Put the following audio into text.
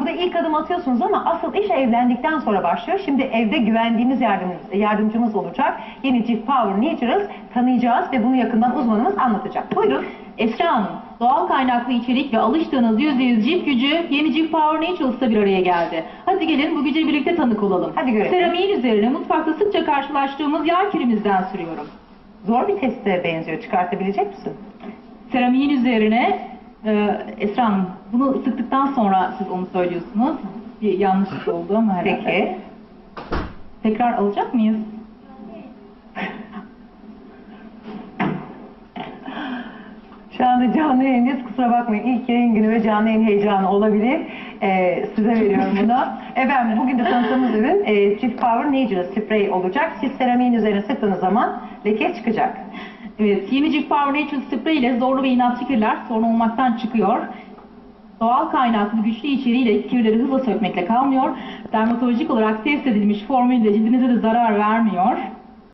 anda ilk adım atıyorsunuz ama asıl iş evlendikten sonra başlıyor. Şimdi evde güvendiğimiz yardımcımız, yardımcımız olacak. Yeni Cif Power Naturals tanıyacağız ve bunu yakından uzmanımız anlatacak. Buyurun. Esra Hanım, doğal kaynaklı içerik ve alıştığınız %100 cif gücü yeni Cif Power Naturals'ta bir araya geldi. Hadi gelin bu güce birlikte tanık olalım. Hadi görelim. Seramiğin üzerine mutfakta sıkça karşılaştığımız yağ kirimizden sürüyorum. Zor bir teste benziyor. Çıkartabilecek misin? Seramiğin üzerine e, Esra Hanım bunu sıktıktan sonra siz onu söylüyorsunuz. Bir yanlışlık oldu ama herhalde. Peki. Tekrar alacak mıyız? Şu anda canlı yayındayız. Kusura bakmayın. İlk yayın günü ve canlı yayın heyecanı olabilir. Ee, size veriyorum bunu. Efendim bugün de tanıttığımız ürün e, Çift Power Natural Spray olacak. Siz seramiğin üzerine sıktığınız zaman leke çıkacak. Evet, yeni Cif Power Natural Spray ile zorlu ve inatçı kirler sorun olmaktan çıkıyor. Doğal kaynaklı güçlü içeriğiyle kirleri hızla sökmekle kalmıyor. Dermatolojik olarak test edilmiş formülle cildinize de zarar vermiyor.